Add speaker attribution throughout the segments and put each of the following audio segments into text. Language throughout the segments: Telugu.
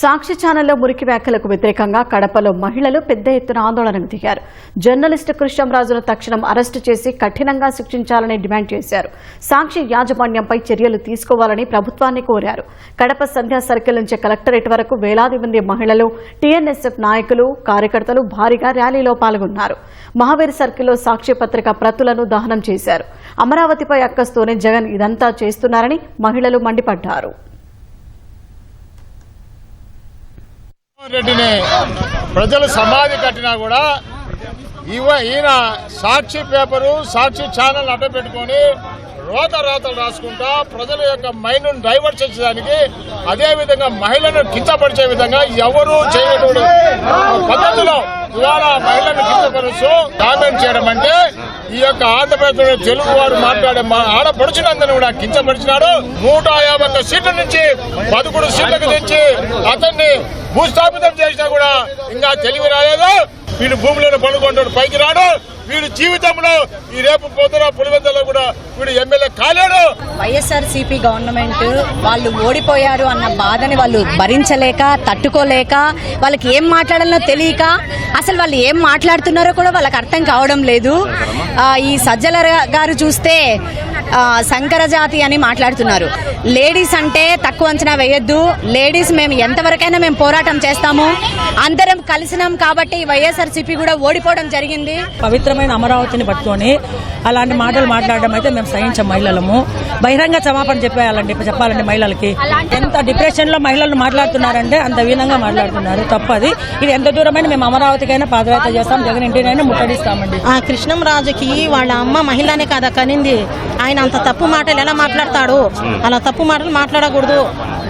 Speaker 1: సాక్షి ఛానల్లో మురికి వ్యాఖ్యలకు వ్యతిరేకంగా కడపలో మహిళలు పెద్ద ఎత్తున ఆందోళనకు దిగారు. జర్నలిస్టు కృష్ణంరాజును తక్షణం అరెస్టు చేసి కఠినంగా శిక్షించాలని డిమాండ్ చేశారు. సాక్షి యాజమాన్యంపై చర్యలు తీసుకోవాలని ప్రభుత్వాన్ని కోరారు. కడప సంధ్యా సర్కిల్ నుంచి కలెక్టరేట్ వరకు వేలాది మంది మహిళలు టీఎన్ఎస్ఎఫ్ నాయకులు కార్యకర్తలు భారీగా ర్యాలీలో పాల్గొన్నారు. మహావీర్ సర్కిల్లో సాక్షి పత్రిక ప్రతులను దహనం చేశారు. అమరావతిపై అక్కస్తోనే జగన్ ఇదంతా చేస్తున్నారని మహిళలు మండిపడ్డారు.
Speaker 2: రెడ్డిని ప్రజలు సమాధి కట్టినా కూడా ఇవ ఈయన సాక్షి పేపరు సాక్షి ఛానల్ అడ్డ పెట్టుకొని రోత రోతలు రాసుకుంటా ప్రజల యొక్క మైండ్ డైవర్ట్ చేసేదానికి అదే విధంగా మహిళలను కించపరిచే విధంగా ఎవరు చేయనటువంటి పద్ధతిలో ఇవాళ మహిళను కించపరుస్తూ కామెంట్ చేయడం అంటే ఈ యొక్క ఆంధ్రప్రదేశ్ తెలుగు వారు మాట్లాడే మా ఆడపడుచునందరిని కూడా కించపరిచినాడు. నూట యాభై సీట్ల నుంచి పదకొండు సీట్లకు తెచ్చి అతన్ని భూస్థాపితం చేసినా కూడా ఇంకా తెలివి రాలేదు. వీడు భూమిలో పడుకుంటాడు పైకి రాడు. వీడు జీవితంలో ఈ రేపు పొద్దున పులివెందులో కూడా వీడు ఎమ్మెల్యే కాలేడు.
Speaker 3: వైఎస్ఆర్ సిపి గవర్నమెంట్ వాళ్ళు ఓడిపోయారు అన్న బాధని వాళ్ళు భరించలేక తట్టుకోలేక వాళ్ళకి ఏం మాట్లాడాలో తెలియక అసలు వాళ్ళు ఏం మాట్లాడుతున్నారో కూడా వాళ్ళకి అర్థం కావడం లేదు. ఈ సజ్జల గారు చూస్తే సంకర జాతి అని మాట్లాడుతున్నారు. లేడీస్ అంటే తక్కువ అంచనా వేయొద్దు. లేడీస్ మేము ఎంతవరకైనా మేము పోరాటం చేస్తాము. అందరం కలిసినాం కాబట్టి వైఎస్ఆర్సీపీ కూడా ఓడిపోవడం జరిగింది.
Speaker 4: పవిత్రమైన అమరావతిని పట్టుకొని అలాంటి మాటలు మాట్లాడడం అయితే మేము సహించాం మహిళలము. బహిరంగ క్షమాపణ చెప్పేయాలండి చెప్పాలండి మహిళలకి. ఎంత డిప్రెషన్లో మహిళలు మాట్లాడుతున్నారంటే అంత వీనంగా మాట్లాడుతున్నారు. తప్పది. ఇది ఎంత దూరమైన మేము అమరావతికైనా పాదయాత్ర చేస్తాం. జగన్ ఇంటినైనా ముట్టడిస్తామండి.
Speaker 5: ఆ కృష్ణంరాజుకి వాళ్ళ అమ్మ మహిళనే కదా కనింది. ఆయన అంత తప్పు మాటలు ఎలా మాట్లాడతాడు? అలా తప్పు మాటలు మాట్లాడకూడదు.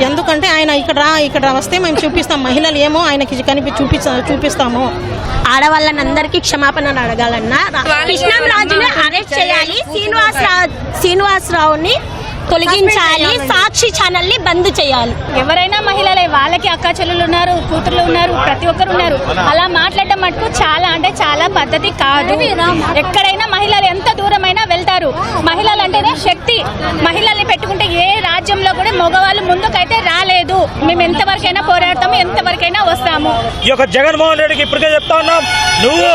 Speaker 5: ఎందుకంటే ఆయన ఇక్కడ రా ఇక్కడ వస్తే మేము చూపిస్తాం. మహిళలు ఏమో ఆయనకి కనిపి చూపిస్తా చూపిస్తాము.
Speaker 6: ఆడవాళ్ళనందరికీ క్షమాపణలు అడగాలన్నా కృష్ణం రాజుని అరెస్ట్ చేయాలి. శ్రీనివాసరావు శ్రీనివాసరావుని తొలగించాలి. సాక్షి ఛానల్ని బంద్ చేయాలి.
Speaker 7: ఎవరైనా మహిళలే వాళ్ళకి అక్క చెల్లెలు ఉన్నారు కూతుర్లు ఉన్నారు ప్రతి ఒక్కరు ఉన్నారు. అలా మాట్లాడడం మటుకు చాలా అంటే చాలా పద్ధతి కాదు. ఎక్కడైనా మహిళలు ఎంత దూరమైనా రాలేదు మేము ఎంతవరకైనా పోరాడతాము ఎంతవరకైనా వస్తాము.
Speaker 8: ఈ యొక్క జగన్మోహన్ రెడ్డికి ఇప్పటికే చెప్తా ఉన్నాం నువ్వు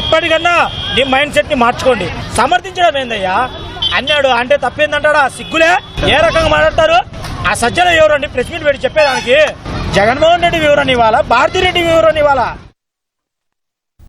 Speaker 8: ఇప్పటికన్నా నీ మైండ్ సెట్ని మార్చుకోండి. సమర్థించడం ఏందయ్యా? అన్నాడు. అంటే తప్పేందంటాడా? సిగ్గులే? ఏ రకంగా మాట్లాడతారు? ఆ సజ్జన ఎవరండి ప్రెస్ మీట్ పెట్టి చెప్పేదానికి జగన్మోహన్ రెడ్డి వివరణ ఇవ్వాలా? భారతీ రెడ్డి వివరణ ఇవ్వాలా?